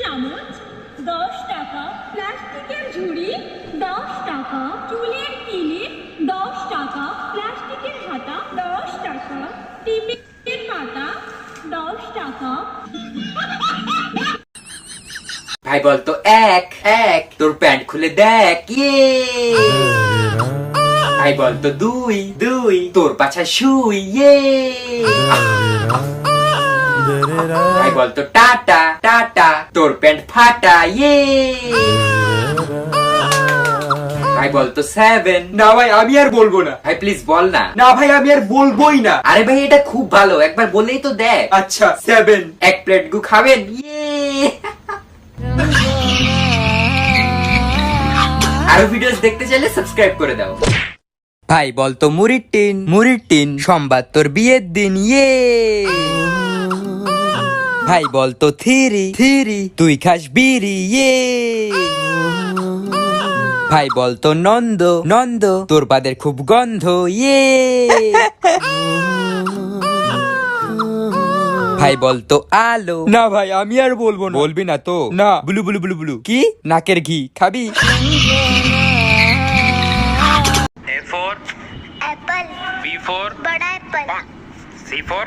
চামচ, দশ টাকা প্লাস্টিকের ঝুড়ি, দশ টাকা চুলের কিলিপ দশ টাকা প্লাস্টিকের হাতা, দশ টাকা টিফিনের পাতা, দশ টাকা ভাই বলতো, এক এক, তোর প্যান্ট খুলে দেখ ইয়ে। ভাই বলতো, দুই দুই, তোর পাছায় শুই ইয়ে। ভাই বলতো টাটা টাটা তোর প্যান্ট ফাটা ইয়ে ভাই বলতো সেভেন না ভাই আমি আর বলব না। ভাই প্লিজ বল না। না ভাই আমি আর বলবোই না। আরে ভাই এটা খুব ভালো। একবার বললেই তো দেখ। আচ্ছা সেভেন এক প্লেট গু খাবেন? ইয়ে আরও ভিডিওস দেখতে চাইলে সাবস্ক্রাইব করে দাও। ভাই বলতো মুড়ির টিন। মুড়ির টিন সোমবার তোর বিয়ের দিন। ইয়ে ভাই বলতো থিরি থিরি তুই খাস বিড়ি ইয়ে ভাই বলতো নন্দ নন্দ তোর বাদের খুব গন্ধ ইয়ে ভাই বলতো আলো না ভাই আমি আর বলবো না বলবি না তো না বুলু বুলু বুলু বুলু কি নাকের ঘি খাবি A for apple B for बड़ा एप्पल C for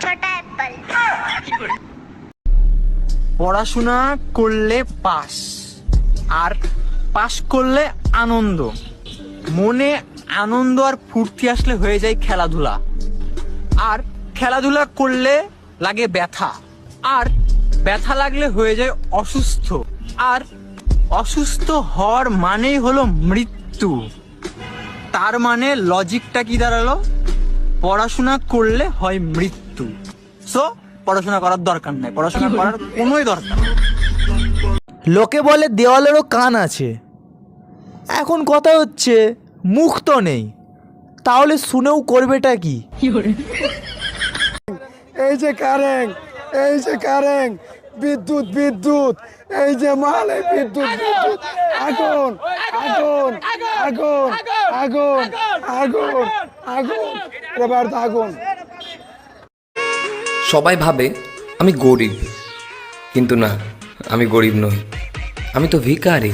छोटा एप्पल পড়াশোনা করলে পাস, আর পাস করলে আনন্দ। মনে আনন্দ আর ফুর্তি আসলে হয়ে যায় খেলাধুলা। আর খেলাধুলা করলে লাগে ব্যথা, আর ব্যথা লাগলে হয়ে যায় অসুস্থ। আর অসুস্থ হওয়ার মানেই হলো মৃত্যু। তার মানে লজিকটা কি দাঁড়াল? পড়াশোনা করলে হয় মৃত্যু। সো পড়াশোনা করার দরকার নাই পড়াশোনা করার কোনোই দরকার লোকে বলে দেওয়ালেরও কান আছে। এখন কথা হচ্ছে মুখ তো নেই। তাহলে শুনেও করবেটা কি? এই যে কারেন্ট এই যে কারেন্ট বিদ্যুৎ বিদ্যুৎ এই যে মাল এই বিদ্যুৎ বিদ্যুৎ। আগুন আগুন আগুন আগুন আগুন আগুন। এবার আগুন। সবাই ভাবে আমি গরিব। কিন্তু না আমি গরিব নই। আমি তো ভিখারি।